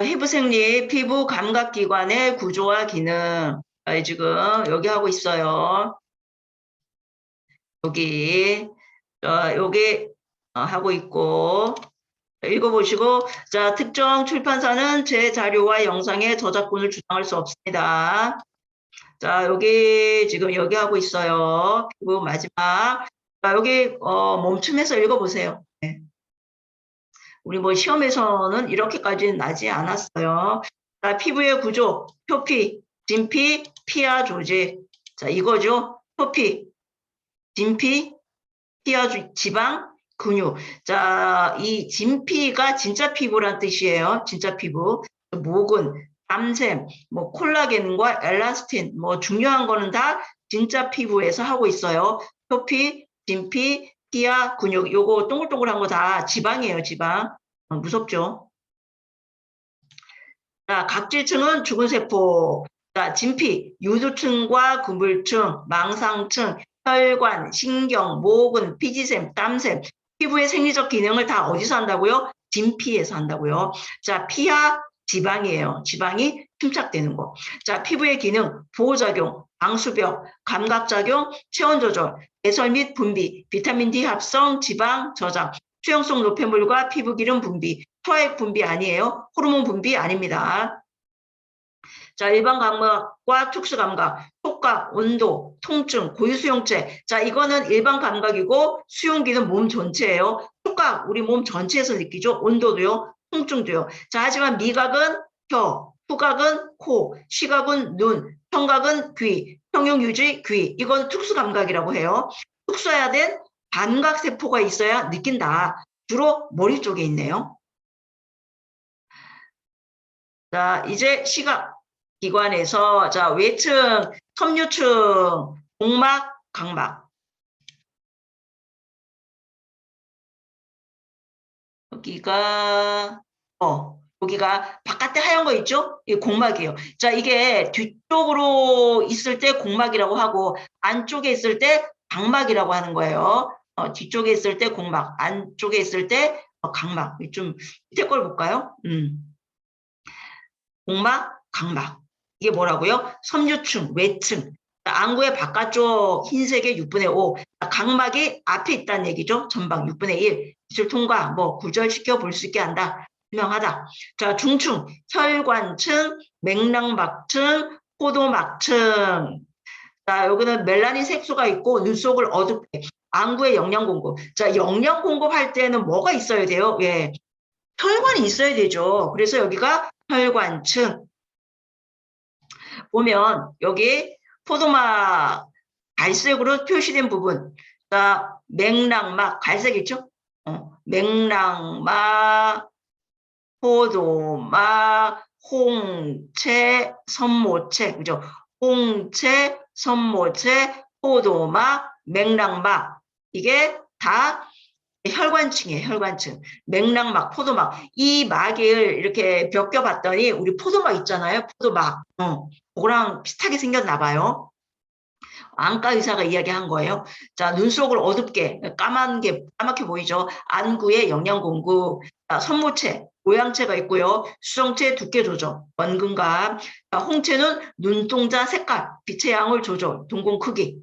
해부생리 피부 감각기관의 구조와 기능 아, 지금 여기 하고 있어요. 여기 어, 여기 어, 하고 있고 읽어보시고 자 특정 출판사는 제 자료와 영상의 저작권을 주장할 수 없습니다. 자 여기 지금 여기 하고 있어요. 그리고 마지막 자 여기 어, 멈춤해서 읽어보세요. 네. 우리 뭐 시험에서는 이렇게까지는 나지 않았어요. 자 피부의 구조, 표피, 진피, 피하 조직. 자 이거죠. 표피, 진피, 피하 조- 지방, 근육. 자, 이 진피가 진짜 피부란 뜻이에요. 진짜 피부. 목은, 암샘, 뭐 콜라겐과 엘라스틴, 뭐 중요한 거는 다 진짜 피부에서 하고 있어요. 표피, 진피, 피하, 근육. 요거 동글동글한 거 다 지방이에요, 지방. 어, 무섭죠? 자, 각질층은 죽은 세포. 자, 진피, 유두층과 구물층, 망상층, 혈관, 신경, 모근, 피지샘, 땀샘, 피부의 생리적 기능을 다 어디서 한다고요? 진피에서 한다고요. 자, 피하 지방이에요. 지방이 침착되는 거. 자, 피부의 기능, 보호작용, 방수벽, 감각작용, 체온 조절, 배설 및 분비, 비타민 D 합성, 지방 저장, 수용성 노폐물과 피부 기름 분비, 토액 분비 아니에요. 호르몬 분비 아닙니다. 자, 일반 감각과 특수 감각, 촉각, 온도, 통증, 고유수용체. 자, 이거는 일반 감각이고 수용기는 몸 전체예요. 촉각, 우리 몸 전체에서 느끼죠. 온도도요, 통증도요. 자, 하지만 미각은 혀, 후각은 코, 시각은 눈, 청각은 귀, 평형 유지 귀. 이건 특수 감각이라고 해요. 특수화된 반각 세포가 있어야 느낀다. 주로 머리 쪽에 있네요. 자, 이제 시각 기관에서 자, 외층, 섬유층, 공막, 각막. 여기가 어, 여기가 바깥에 하얀 거 있죠? 이 공막이에요. 자, 이게 뒤쪽으로 있을 때 공막이라고 하고 안쪽에 있을 때 각막이라고 하는 거예요. 어, 뒤쪽에 있을 때 공막, 안쪽에 있을 때 어, 각막. 좀 밑에 걸 볼까요? 음. 공막, 각막. 이게 뭐라고요? 섬유층, 외층. 안구의 바깥쪽 흰색의 6분의 5. 각막이 앞에 있다는 얘기죠. 전방 6분의 1. 기술 통과, 뭐 구절시켜 볼 수 있게 한다. 유명하다. 자, 중층, 혈관층, 맥락막층, 포도막층. 자, 여기는 멜라닌 색소가 있고 눈 속을 어둡게. 안구의 영양 공급. 자, 영양 공급할 때는 뭐가 있어야 돼요? 예. 혈관이 있어야 되죠. 그래서 여기가 혈관층. 보면 여기 포도막 갈색으로 표시된 부분. 자, 맥락막 갈색이죠? 어, 맥락막, 포도막, 홍채, 선모채, 그죠? 홍채, 선모채, 포도막, 맥락막. 이게 다 혈관층이에요, 혈관층. 맥락막, 포도막. 이 막을 이렇게 벗겨봤더니 우리 포도막 있잖아요, 포도막. 어, 그거랑 비슷하게 생겼나 봐요. 안과 의사가 이야기한 거예요. 자, 눈 속을 어둡게 까만 게 까맣게 보이죠. 안구의 영양 공급, 자, 선모체, 모양체가 있고요. 수정체 두께 조절, 원근감. 자, 홍채는 눈동자 색깔, 빛의 양을 조절, 동공 크기.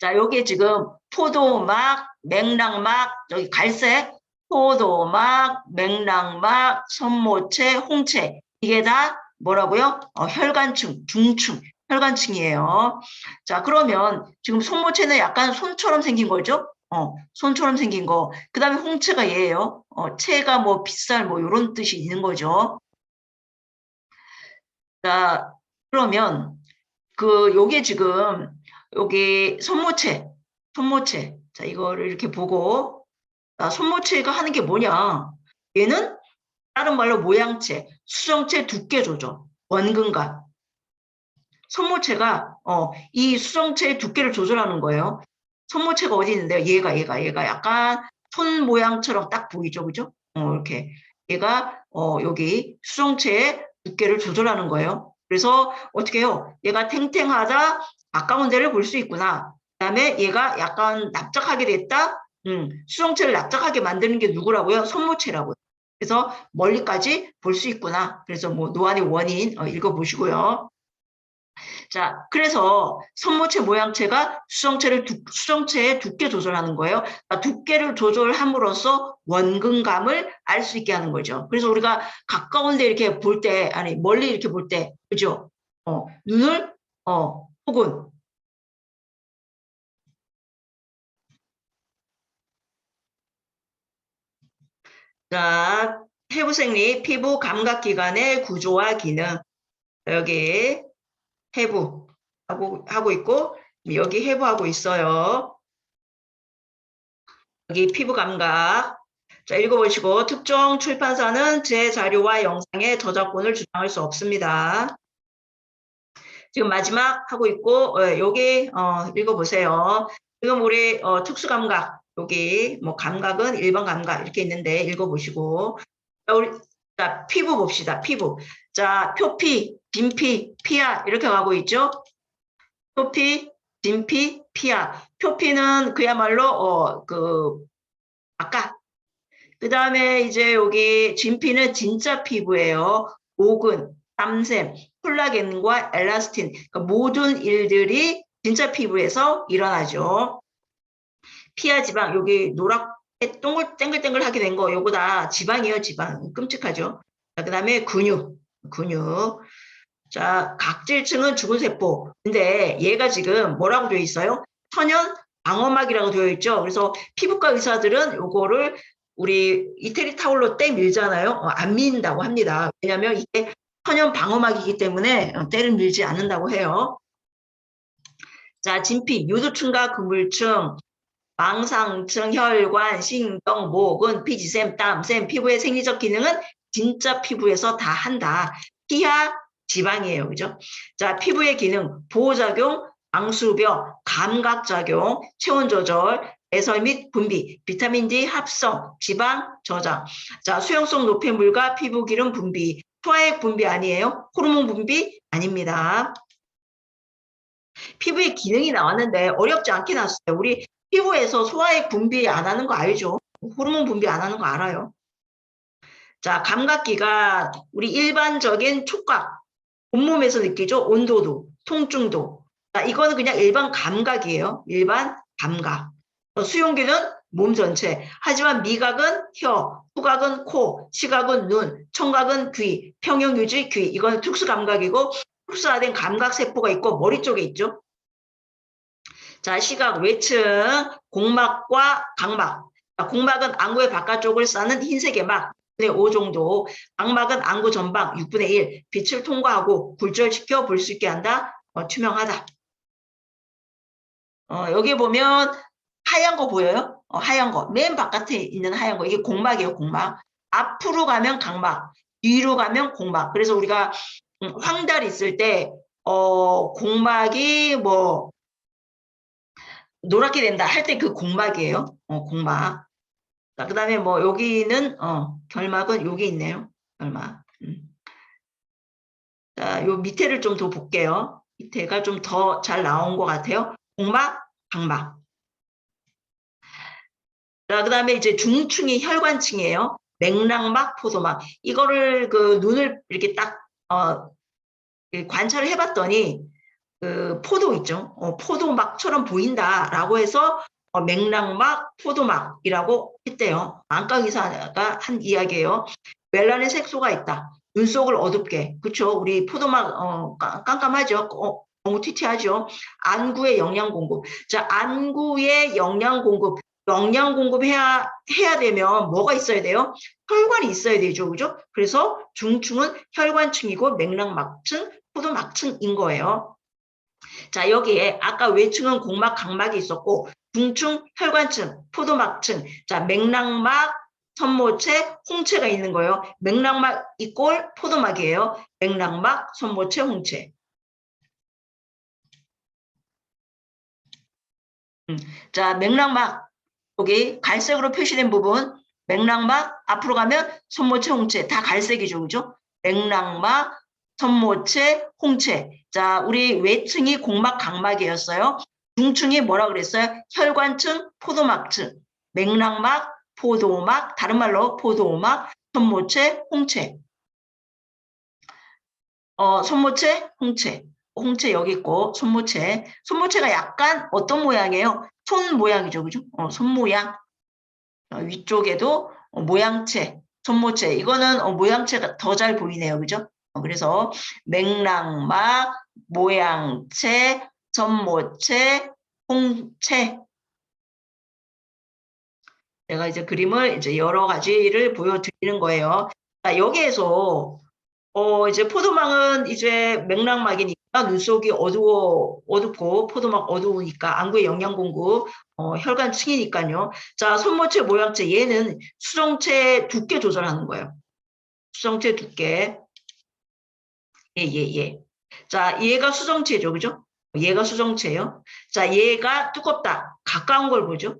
자, 여기 지금 포도막, 맥락막, 여기 갈색, 포도막, 맥락막, 선모체, 홍채. 이게 다 뭐라고요? 어, 혈관층, 중층, 혈관층이에요. 자, 그러면 지금 손모체는 약간 손처럼 생긴 거죠? 어, 손처럼 생긴 거. 그 다음에 홍채가 얘예요. 어, 채가 뭐 빗살 뭐 이런 뜻이 있는 거죠. 자, 그러면 그 요게 지금 여기 손모체, 손모체. 자, 이거를 이렇게 보고 자, 손모체가 하는 게 뭐냐? 얘는 다른 말로 모양체, 수정체 두께 조절, 원근감. 손모체가 어, 이 수정체의 두께를 조절하는 거예요. 손모체가 어디 있는데요? 얘가 얘가 얘가 약간 손 모양처럼 딱 보이죠, 그죠? 어, 이렇게 얘가 어, 여기 수정체의 두께를 조절하는 거예요. 그래서 어떻게 해요? 얘가 탱탱하다, 가까운 데를 볼 수 있구나. 그다음에 얘가 약간 납작하게 됐다. 음, 수정체를 납작하게 만드는 게 누구라고요? 손모체라고요. 그래서 멀리까지 볼 수 있구나. 그래서 뭐 노안의 원인 어, 읽어보시고요. 자, 그래서 선모체 모양체가 수정체를 두, 수정체의 두께 조절하는 거예요. 그러니까 두께를 조절함으로써 원근감을 알 수 있게 하는 거죠. 그래서 우리가 가까운데 이렇게 볼 때, 아니 멀리 이렇게 볼 때, 그죠? 어, 눈을 어, 혹은 자, 해부생리 피부 감각기관의 구조와 기능 여기 해부 하고 하고 있고 여기 해부하고 있어요. 여기 피부 감각. 자, 읽어보시고 특정 출판사는 제 자료와 영상의 저작권을 주장할 수 없습니다. 지금 마지막 하고 있고 어, 여기 어, 읽어보세요. 지금 우리 어, 특수감각 여기 뭐 감각은 일반 감각 이렇게 있는데 읽어보시고 자, 우리 자 피부 봅시다. 피부. 자 표피, 진피, 피하 이렇게 가고 있죠. 표피, 진피, 피하. 표피는 그야말로 어 그 아까 그 다음에 이제 여기 진피는 진짜 피부예요. 오근, 땀샘, 콜라겐과 엘라스틴 그러니까 모든 일들이 진짜 피부에서 일어나죠. 피하 지방 여기 노랗 동글 땡글땡글 하게 된 거 요거 다 지방이에요 지방 끔찍하죠. 자, 그 다음에 근육 근육 자 각질층은 죽은 세포 근데 얘가 지금 뭐라고 되어 있어요? 천연 방어막이라고 되어 있죠. 그래서 피부과 의사들은 요거를 우리 이태리 타올로 때 밀잖아요. 어, 안 민다고 합니다. 왜냐하면 이게 천연 방어막이기 때문에 어, 때를 밀지 않는다고 해요. 자, 진피, 유두층과 그물층, 망상층, 혈관, 신경, 목은, 피지샘, 땀샘, 피부의 생리적 기능은 진짜 피부에서 다 한다. 피하, 지방이에요. 그죠? 자, 피부의 기능, 보호작용, 방수벽, 감각작용, 체온 조절, 배설 및 분비, 비타민 D 합성, 지방 저장. 자, 수용성 노폐물과 피부 기름 분비, 소화액 분비 아니에요? 호르몬 분비 아닙니다. 피부의 기능이 나왔는데 어렵지 않게 나왔어요. 우리 피부에서 소화액 분비 안 하는 거 알죠? 호르몬 분비 안 하는 거 알아요. 자, 감각기가 우리 일반적인 촉각, 온몸에서 느끼죠? 온도도, 통증도. 자, 이거는 그냥 일반 감각이에요. 일반 감각. 어, 수용기는 몸 전체. 하지만 미각은 혀, 후각은 코, 시각은 눈, 청각은 귀, 평형유지 귀. 이거는 특수 감각이고 흡수화된 감각 세포가 있고 머리 쪽에 있죠. 자, 시각 외층, 공막과 각막. 자, 공막은 안구의 바깥쪽을 싸는 흰색의 막. 6분의 5 정도, 각막은 안구 전방 6분의 1, 빛을 통과하고 굴절시켜 볼 수 있게 한다. 어, 투명하다. 어, 여기 보면 하얀 거 보여요? 어, 하얀 거. 맨 바깥에 있는 하얀 거. 이게 공막이에요, 공막. 앞으로 가면 각막, 뒤로 가면 공막. 그래서 우리가 음, 황달 있을 때, 어, 공막이 뭐, 노랗게 된다 할 때 그 공막이에요. 어, 공막. 자, 그 다음에 뭐, 여기는, 어, 결막은 여기 있네요. 결막. 음. 자, 요 밑에를 좀 더 볼게요. 밑에가 좀 더 잘 나온 것 같아요. 공막, 각막. 자, 그 다음에 이제 중층이 혈관층이에요. 맥락막, 포도막. 이거를 그 눈을 이렇게 딱, 어, 관찰을 해봤더니, 그 포도 있죠. 어, 포도막처럼 보인다라고 해서 어, 맥락막, 포도막이라고 했대요. 안과 의사가 한 이야기예요. 멜라닌 색소가 있다. 눈 속을 어둡게. 그쵸? 우리 포도막, 어, 깜깜하죠? 어, 너무 튀튀하죠? 안구의 영양 공급. 자, 안구의 영양 공급. 영양 공급해야 해야 되면 뭐가 있어야 돼요? 혈관이 있어야 되죠. 그죠? 그래서 중층은 혈관층이고 맥락막층, 포도막층인 거예요. 자, 여기에 아까 외층은 공막, 각막이 있었고 중층, 혈관층, 포도막층, 자, 맥락막, 선모체, 홍채가 있는 거예요. 맥락막 이꼴 포도막이에요. 맥락막, 선모체, 홍채. 음, 자, 맥락막. 여기 갈색으로 표시된 부분. 맥락막 앞으로 가면 손모체 홍채. 다 갈색이죠 그죠? 맥락막 손모체 홍채. 자 우리 외층이 공막 각막이었어요 중층이 뭐라 그랬어요 혈관층 포도막층 맥락막 포도막 다른 말로 포도막 손모체, 홍채. 어, 손모체, 홍채. 홍채 여기 있고 손모체. 손모체가 약간 어떤 모양이에요? 손 모양이죠. 그죠? 어, 손 모양. 어, 위쪽에도 어, 모양체, 손모체. 이거는 어, 모양체가 더 잘 보이네요. 그죠? 어, 그래서 맥락막, 모양체, 손모체, 홍채. 제가 이제 그림을 이제 여러 가지를 보여드리는 거예요. 자, 여기에서 어 이제 포도막은 이제 맥락막이니까 눈 속이 어두워 어둡고 포도막 어두우니까 안구의 영양 공급 어, 혈관층이니까요. 자, 손모체 모양체 얘는 수정체 두께 조절하는 거예요. 수정체 두께. 예, 예, 예. 자, 얘가 수정체죠. 그죠? 얘가 수정체예요. 자, 얘가 두껍다. 가까운 걸 보죠.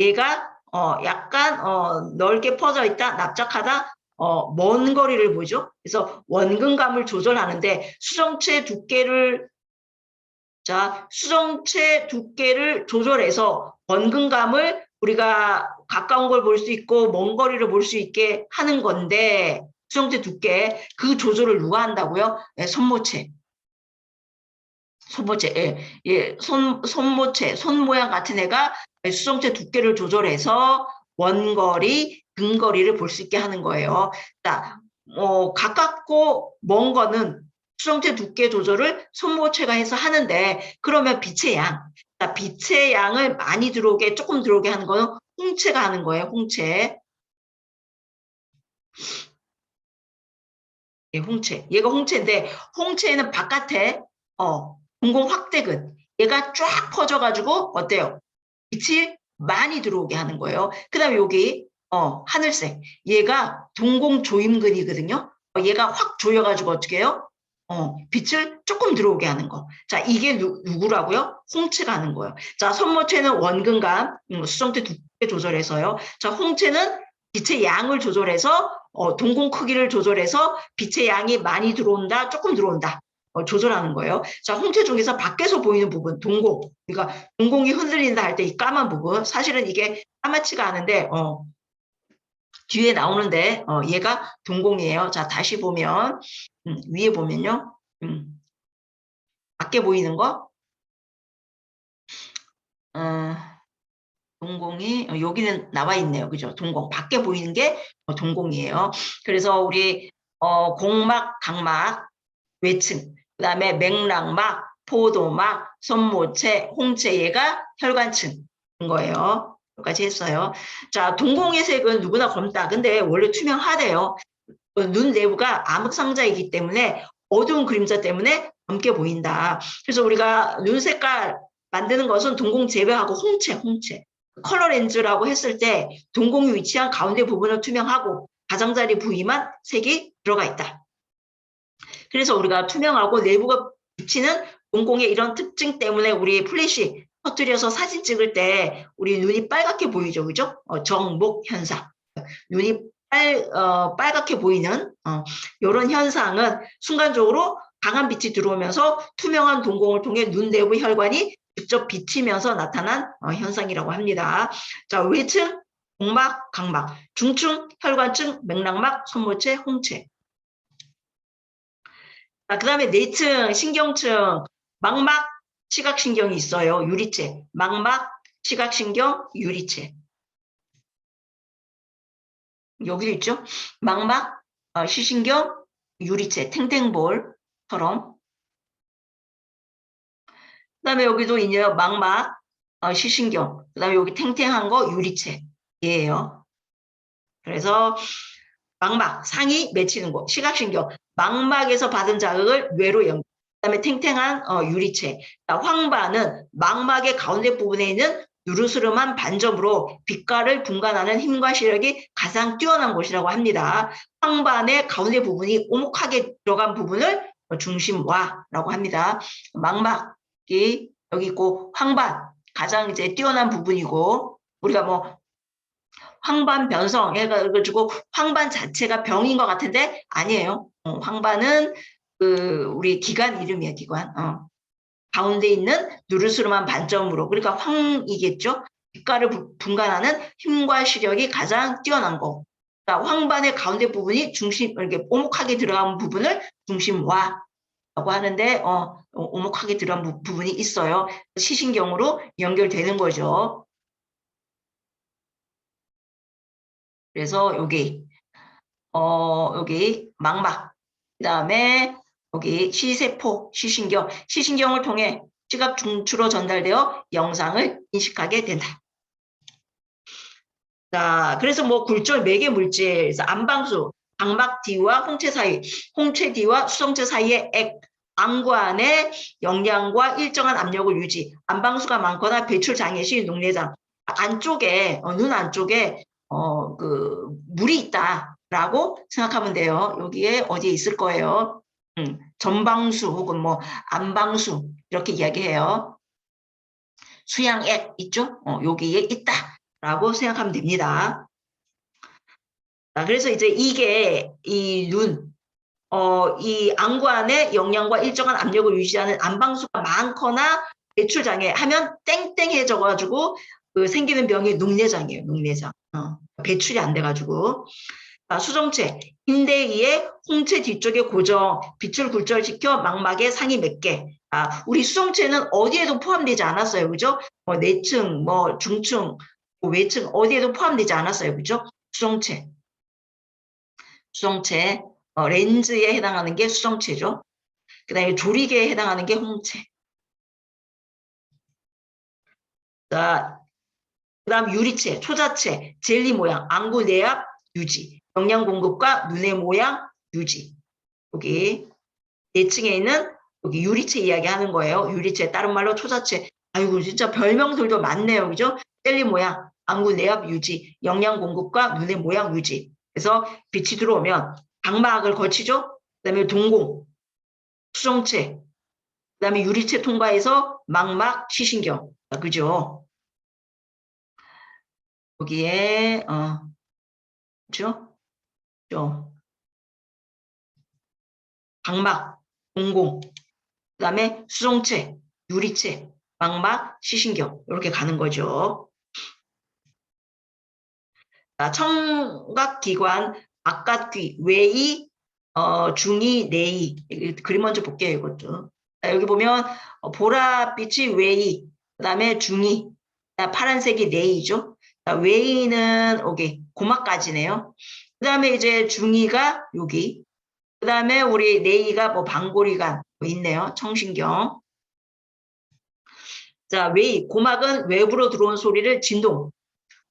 얘가 어, 약간 어, 넓게 퍼져 있다. 납작하다. 어, 먼 거리를 보죠. 그래서 원근감을 조절하는데 수정체 두께를 자 수정체 두께를 조절해서 원근감을 우리가 가까운 걸 볼 수 있고 먼 거리를 볼 수 있게 하는 건데 수정체 두께 그 조절을 누가 한다고요? 네, 손모체. 손모체, 예, 예, 손, 손모체, 손 모양 같은 애가 수정체 두께를 조절해서 원거리, 근거리를 볼 수 있게 하는 거예요. 자, 어, 가깝고 먼 거는 수정체 두께 조절을 손모체가 해서 하는데 그러면 빛의 양, 자, 빛의 양을 많이 들어오게 조금 들어오게 하는 거는 홍채가 하는 거예요. 홍채. 예, 홍채. 얘가 홍채인데 홍채는 바깥에 어, 공공 확대근 얘가 쫙 퍼져가지고 어때요? 빛이 많이 들어오게 하는 거예요. 그 다음에 여기 어, 하늘색 얘가 동공 조임근이거든요. 어, 얘가 확 조여가지고 어떻게 해요? 어, 빛을 조금 들어오게 하는 거. 자, 이게 누, 누구라고요? 홍채가 하는 거예요. 자, 손모체는 원근감, 음, 수정태 두께 조절해서요. 자, 홍채는 빛의 양을 조절해서 어, 동공 크기를 조절해서 빛의 양이 많이 들어온다, 조금 들어온다. 어, 조절하는 거예요. 자, 홍채 중에서 밖에서 보이는 부분, 동공. 그러니까 동공이 흔들린다 할 때 이 까만 부분. 사실은 이게 까맣지가 않은데, 어, 뒤에 나오는데, 어, 얘가 동공이에요. 자, 다시 보면, 음, 위에 보면요. 음, 밖에 보이는 거. 어, 동공이, 어, 여기는 나와 있네요. 그죠? 동공. 밖에 보이는 게 어, 동공이에요. 그래서 우리, 어, 공막, 각막, 외층, 그 다음에 맥락막, 포도막, 손모체, 홍채 얘가 혈관층인 거예요. 여기까지 했어요. 자, 동공의 색은 누구나 검다. 근데 원래 투명하대요. 어, 눈 내부가 암흑상자이기 때문에 어두운 그림자 때문에 검게 보인다. 그래서 우리가 눈 색깔 만드는 것은 동공 제외하고 홍채, 홍채. 컬러 렌즈라고 했을 때 동공이 위치한 가운데 부분은 투명하고 가장자리 부위만 색이 들어가 있다. 그래서 우리가 투명하고 내부가 비치는 동공의 이런 특징 때문에 우리 플래시 터뜨려서 사진 찍을 때 우리 눈이 빨갛게 보이죠, 그죠? 어, 정목 현상. 눈이 빨, 어, 빨갛게 보이는 어, 이런 현상은 순간적으로 강한 빛이 들어오면서 투명한 동공을 통해 눈 내부 혈관이 직접 비치면서 나타난 어, 현상이라고 합니다. 자, 외층, 공막, 각막, 중층, 혈관층, 맥락막, 손모체, 홍채. 자, 그 다음에 내층, 신경층, 망막, 시각신경이 있어요. 유리체. 망막, 시각신경, 유리체. 여기 있죠? 망막, 어, 시신경, 유리체, 탱탱볼처럼. 그 다음에 여기도 이제 망막, 어, 시신경, 그 다음에 여기 탱탱한 거 유리체예요. 그래서 망막, 상이 맺히는 곳, 시각신경, 망막에서 받은 자극을 뇌로 연결. 그다음에 탱탱한 어, 유리체. 자, 황반은 망막의 가운데 부분에 있는 누르스름한 반점으로 빛깔을 분간하는 힘과 시력이 가장 뛰어난 곳이라고 합니다. 황반의 가운데 부분이 오목하게 들어간 부분을 중심화라고 합니다. 망막이 여기 있고 황반 가장 이제 뛰어난 부분이고 우리가 뭐 황반 변성 해가지고 황반 자체가 병인 것 같은데 아니에요. 어, 황반은 그 우리 기관 이름이야 기관. 어. 가운데 있는 누르스름한 반점으로 그러니까 황이겠죠. 빛깔을 분간하는 힘과 시력이 가장 뛰어난 거. 자, 황반의 가운데 부분이 중심, 이렇게 오목하게 들어간 부분을 중심화. 라고 하는데, 어, 어, 오목하게 들어간 부- 부분이 있어요. 시신경으로 연결되는 거죠. 그래서 여기, 어, 여기 망막, 그 다음에 여기 시세포, 시신경, 시신경을 통해 시각 중추로 전달되어 영상을 인식하게 된다. 자, 그래서 뭐 굴절 매개 물질, 그래서 안방수, 방막 D와 홍채 사이, 홍채 D와 수성체 사이의 액, 안관의 영양과 일정한 압력을 유지, 안방수가 많거나 배출 장애 시 녹내장, 안쪽에, 어, 눈 안쪽에, 어, 그, 물이 있다라고 생각하면 돼요. 여기에 어디에 있을 거예요. 음, 전방수 혹은 뭐 안방수 이렇게 이야기해요. 수양액 있죠? 어, 여기에 있다라고 생각하면 됩니다. 자, 그래서 이제 이게 이 눈, 어, 이 안관의 영양과 일정한 압력을 유지하는 안방수가 많거나 배출 장애 하면 땡땡해 져 가지고 그 생기는 병이 녹내장이에요. 녹내장. 어, 배출이 안 돼 가지고 아, 수정체, 인대위의 홍채 뒤쪽에 고정, 빛을 굴절시켜 망막의 상이 몇 개. 아, 우리 수정체는 어디에도 포함되지 않았어요. 그죠? 뭐 내층, 뭐 중층, 뭐 외층 어디에도 포함되지 않았어요. 그죠? 수정체. 수정체, 어, 렌즈에 해당하는 게 수정체죠. 그 다음에 조리개에 해당하는 게 홍채. 자, 그 다음 유리체, 초자체, 젤리 모양, 안구 내압 유지, 영양 공급과 눈의 모양 유지. 여기 내층에 있는 여기 유리체 이야기하는 거예요. 유리체, 다른 말로 초자체. 아이고 진짜 별명들도 많네요. 그죠? 젤리 모양, 안구 내압 유지, 영양 공급과 눈의 모양 유지. 그래서 빛이 들어오면 각막을 거치죠. 그다음에 동공, 수정체, 그다음에 유리체 통과해서 망막, 시신경. 아, 그죠? 여기에 어 그죠? 죠 각막, 동공, 그 다음에 수정체, 유리체, 망막, 시신경 이렇게 가는 거죠. 자, 청각기관, 바깥귀, 외이, 어, 중이, 내이. 이 그림 먼저 볼게요, 이것도. 자, 여기 보면 어, 보랏빛이 외이, 그 다음에 중이, 자, 파란색이 내이죠. 자, 외이는 여기 고막까지네요. 그 다음에 이제 중이가 여기. 그 다음에 우리 내이가 뭐 방골이관 뭐 있네요. 청신경. 자, 외이 고막은 외부로 들어온 소리를 진동,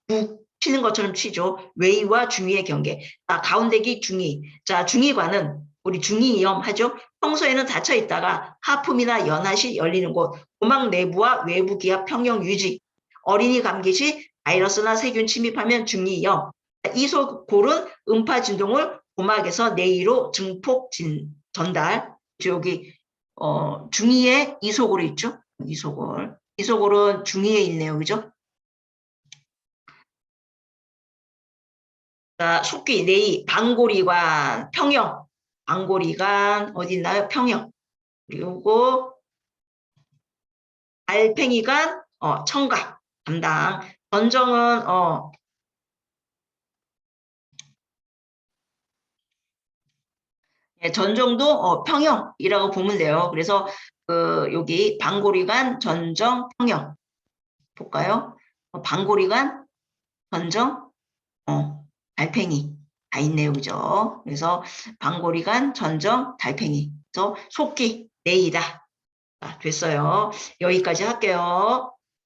북 치는 것처럼 치죠. 외이와 중이의 경계. 자, 가운데기 중이. 자, 중이관은 우리 중이염 하죠. 평소에는 닫혀 있다가 하품이나 연하시 열리는 곳, 고막 내부와 외부 기압 평형 유지. 어린이 감기 시 바이러스나 세균 침입하면 중이염. 이소골은 음파 진동을 고막에서 내이로 증폭 진, 전달. 여기 어, 중이에 이소골이 있죠. 이소골. 이소골은 중이에 있네요. 그죠? 자, 속귀, 내이, 방골이관, 평형. 방골이관 어디 있나요? 평형. 그리고 알팽이관, 어, 청각 담당. 전정은 어, 예, 전정도 어, 평형이라고 보면 돼요. 그래서 그 여기 방골이관, 전정, 평형 볼까요? 어, 방골이관, 전정, 어, 달팽이 다 있네요, 그죠? 그래서 방골이관, 전정, 달팽이. 그래서 속기, 내이다. 자, 됐어요. 여기까지 할게요.